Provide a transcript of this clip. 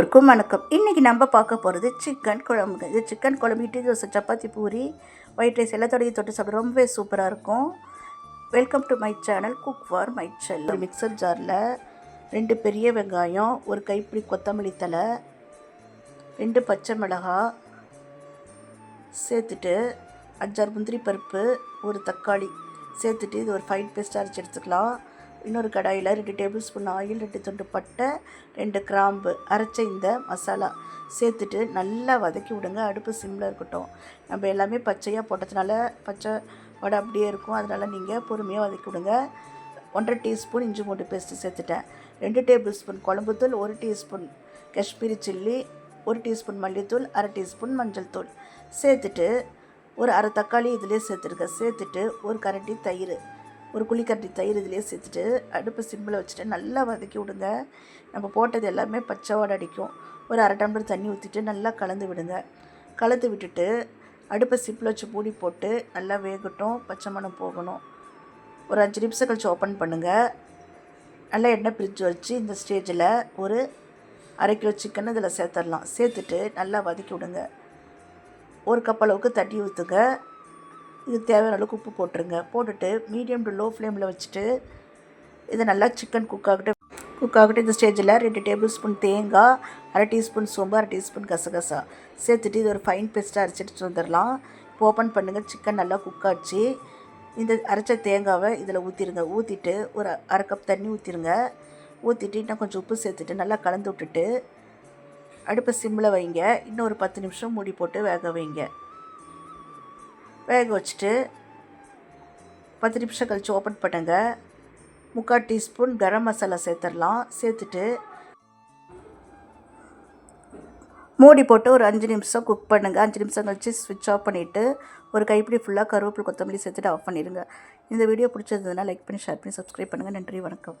அனைவருக்கும் வணக்கம். இன்றைக்கி நம்ம பார்க்க போகிறது சிக்கன் குழம்புங்க. இது சிக்கன் குழம்பு இட்லி தோசை சப்பாத்தி பூரி ஒயிட் ரைஸ் எல்லாத்தோடையும் தொட்டு சாப்பிட ரொம்பவே சூப்பராக இருக்கும். Welcome to my channel cook for my self ஒரு மிக்சர் ஜாரில் ரெண்டு பெரிய வெங்காயம் ஒரு கைப்பிடி கொத்தமல்லி தலை ரெண்டு பச்சை மிளகாய் சேர்த்துட்டு அஞ்சாறு முந்திரி பருப்பு ஒரு தக்காளி சேர்த்துட்டு இது ஒரு ஃபைன் பேஸ்ட் அரைச்சி எடுத்துக்கலாம். இன்னொரு கடாயில் ரெண்டு டேபிள் ஸ்பூன் ஆயில் ரெண்டு துண்டு பட்டை ரெண்டு கிராம்பு அரைச்ச இந்த மசாலா சேர்த்துட்டு நல்லா வதக்கி விடுங்க. அடுப்பு சிம்மில் இருக்கட்டும். நம்ம எல்லாமே பச்சையாக போட்டதுனால பச்சை வடை அப்படியே இருக்கும். அதனால் நீங்கள் பொறுமையாக வதக்கி விடுங்க. ஒன்றரை டீஸ்பூன் இஞ்சி மூட்டு பேஸ்ட்டு சேர்த்துட்டேன். ரெண்டு டேபிள் ஸ்பூன் குழம்புத்தூள் ஒரு டீஸ்பூன் காஷ்மீரி சில்லி ஒரு டீஸ்பூன் மல்லித்தூள் அரை டீஸ்பூன் மஞ்சள் தூள் சேர்த்துட்டு ஒரு அரை தக்காளி இதிலே சேர்த்துருக்க சேர்த்துட்டு ஒரு கரண்டி தயிர் ஒரு குழிக்கரண்டி தயிர் இதிலே சேர்த்துட்டு அடுப்பு சிம்பிளை வச்சுட்டு நல்லா வதக்கி விடுங்க. நம்ம போட்டது எல்லாமே பச்சைவாடை அடிக்கும். ஒரு அரை டம்ளர் தண்ணி ஊற்றிட்டு நல்லா கலந்து விடுங்க. கலந்து விட்டுட்டு அடுப்பை சிப்பில் வச்சு மூடி போட்டு நல்லா வேகட்டும் பச்சை மணம் போகணும். ஒரு அஞ்சு நிமிஷம் கழிச்சு ஓப்பன் பண்ணுங்கள் நல்லா எண்ணெய் பிரிட்ஜ் வச்சு இந்த ஸ்டேஜில் ஒரு அரை கிலோ சிக்கன் இதில் சேர்த்துடலாம். சேர்த்துட்டு நல்லா வதக்கி விடுங்க. ஒரு கப் அளவுக்கு தண்ணி ஊற்றுங்க இது தேவையான அளவுக்கு உப்பு போட்டுருங்க. போட்டுட்டு மீடியம் டு லோ ஃப்ளேமில் வச்சுட்டு இதை நல்லா சிக்கன் குக் ஆகிட்டு குக் ஆகிட்டு இந்த ஸ்டேஜில் ரெண்டு டேபிள் ஸ்பூன் தேங்காய் அரை டீஸ்பூன் சோம்பு அரை டீஸ்பூன் கசகசா. சேர்த்துட்டு இது ஒரு ஃபைன் பேஸ்ட்டாக அரைச்சிட்டு வந்துடலாம். இப்போ ஓப்பன் பண்ணுங்கள் சிக்கன் நல்லா குக் ஆச்சு. இந்த அரைச்ச தேங்காவை இதில் ஊற்றிடுங்க ஊற்றிட்டு ஒரு அரை கப் தண்ணி ஊற்றிடுங்க ஊற்றிட்டு இன்னும் கொஞ்சம் உப்பு சேர்த்துட்டு நல்லா கலந்து விட்டுட்டு அடுப்பை சிம்மில் வைங்க. இன்னும் ஒரு பத்து நிமிஷம் மூடி போட்டு வேக வைங்க. வேக வச்சுட்டு பத்து நிமிஷம் கழித்து ஓப்பன் பண்ணுங்க முக்கால் டீஸ்பூன் கரம் மசாலா சேர்த்துடலாம். சேர்த்துட்டு மூடி போட்டு ஒரு அஞ்சு நிமிஷம் குக் பண்ணுங்கள் அஞ்சு நிமிஷம் கழிச்சு ஸ்விட்ச் ஆஃப் பண்ணிவிட்டு ஒரு கைப்பிடி ஃபுல்லாக கருவேப்பிலை கொத்தமல்லி சேர்த்துட்டு ஆஃப் பண்ணிடுங்க. இந்த வீடியோ பிடிச்சதுன்னா லைக் பண்ணி ஷேர் பண்ணி சப்ஸ்கிரைப் பண்ணுங்கள் நன்றி வணக்கம்.